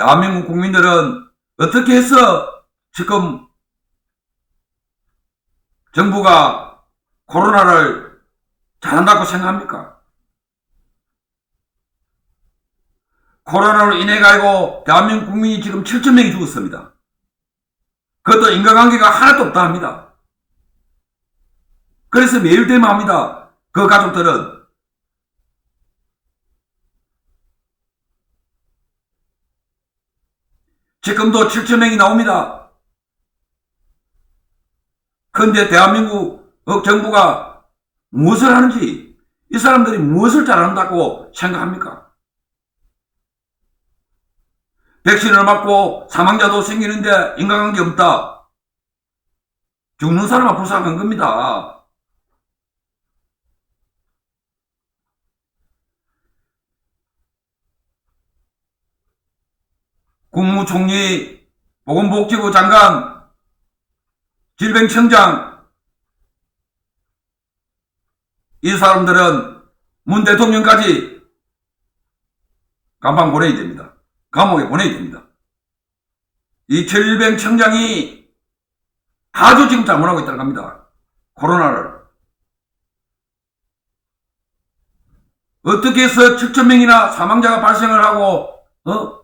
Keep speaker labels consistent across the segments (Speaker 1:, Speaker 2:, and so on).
Speaker 1: 대한민국 국민들은 어떻게 해서 지금 정부가 코로나를 잘한다고 생각합니까? 코로나로 인해 가지고 대한민국 국민이 지금 7천 명이 죽었습니다. 그것도 인과관계가 하나도 없다 합니다. 그래서 매일 대모합니다. 그 가족들은 지금도 7천 명이 나옵니다. 그런데 대한민국 어, 정부가 무엇을 하는지 이 사람들이 무엇을 잘한다고 생각합니까? 백신을 맞고 사망자도 생기는데 인과관계 없다. 죽는 사람만 불쌍한 겁니다. 국무총리, 보건복지부 장관, 질병청장, 이 사람들은 문 대통령까지 감방 보내야 됩니다. 감옥에 보내야 됩니다. 이 질병청장이 아주 지금 잘못하고 있다는 겁니다. 코로나를. 어떻게 해서 7천 명이나 사망자가 발생을 하고, 어?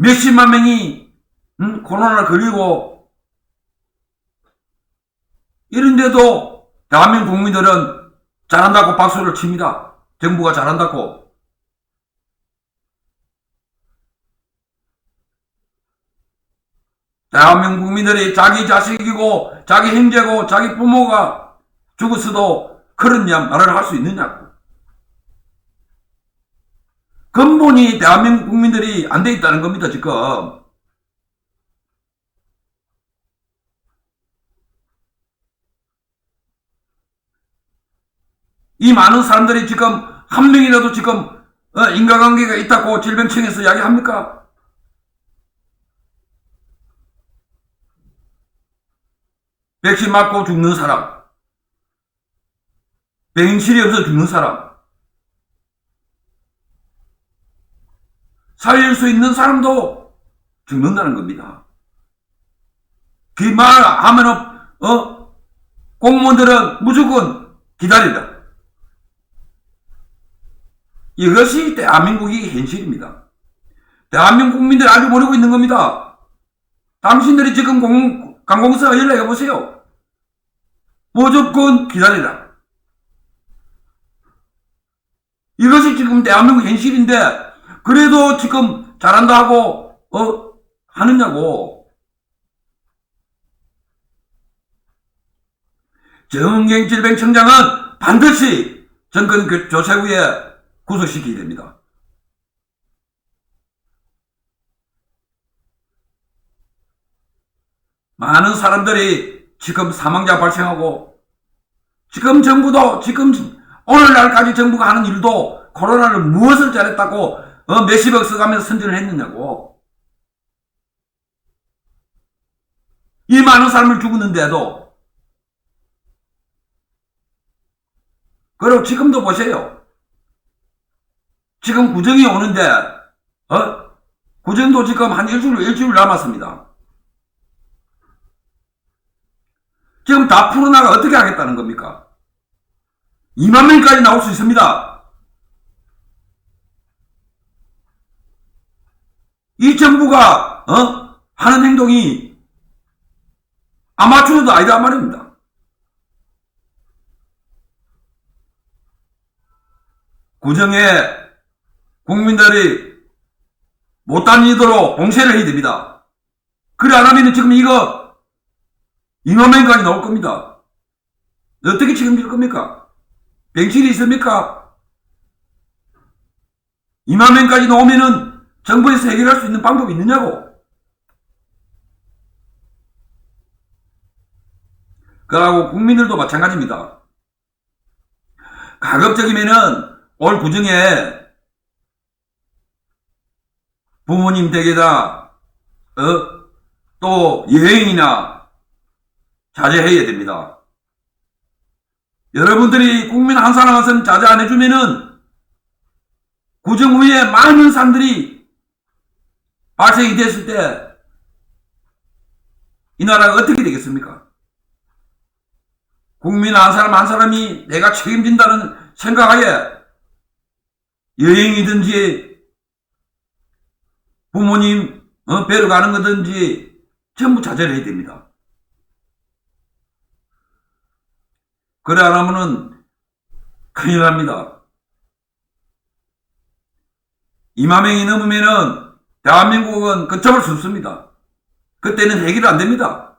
Speaker 1: 몇십만 명이, 음, 코로나를 걸리고, 이런데도 대한민국 국민들은 잘한다고 박수를 칩니다. 정부가 잘한다고. 대한민국 국민들이 자기 자식이고 자기 형제고 자기 부모가 죽었어도 그런 말을 할 수 있느냐고. 근본이 대한민국 국민들이 안 돼 있다는 겁니다, 지금. 이 많은 사람들이 지금 한 명이라도 지금 어, 인과관계가 있다고 질병청에서 이야기합니까? 백신 맞고 죽는 사람, 병실이 없어 죽는 사람, 살릴 수 있는 사람도 죽는다는 겁니다. 그 말 하면은, 어, 공무원들은 무조건 기다리라. 이것이 대한민국의 현실입니다. 대한민국 국민들이 알고 모르고 있는 겁니다. 당신들이 지금 공, 관공서가 연락해 보세요. 무조건 기다리라. 이것이 지금 대한민국 현실인데, 그래도 지금 잘한다 하고, 어, 하느냐고. 정경 질병 청장은 반드시 정권 교- 조사 후에 구속시켜야 됩니다. 많은 사람들이 지금 사망자 발생하고 지금 정부도 지금 오늘날까지 정부가 하는 일도 코로나를 무엇을 잘했다고 어, 몇십억 써가면서 선전을 했느냐고 이 많은 사람을 죽었는데도 그리고 지금도 보세요 지금 구정이 오는데 어? 구정도 지금 한 일주일 일주일 남았습니다 지금 다 풀어나가 어떻게 하겠다는 겁니까? 2만 명까지 나올 수 있습니다. 이 정부가 어? 하는 행동이 아마추어도 아니다 말입니다. 구정에 국민들이 못 다니도록 봉쇄를 해야 됩니다. 그래 안 하면 지금 이거 2만 명까지 나올 겁니다. 어떻게 책임질 겁니까? 병실이 있습니까? 2만 명까지 나오면은 정부에서 해결할 수 있는 방법이 있느냐고. 그러고 국민들도 마찬가지입니다. 가급적이면은 올 구정에 부모님 댁에다 어? 또 여행이나 자제해야 됩니다. 여러분들이 국민 한 사람 한 사람 자제 안 해주면은 부정 후에 많은 사람들이 발생이 됐을 때 이 나라가 어떻게 되겠습니까? 국민 한 사람 한 사람이 내가 책임진다는 생각하에 여행이든지 부모님 어, 뵈러 가는 거든지 전부 자제를 해야 됩니다. 그래 안 하면은 큰일 납니다. 2만 명이 넘으면은 대한민국은 걷잡을 수 없습니다. 그때는 해결 안 됩니다.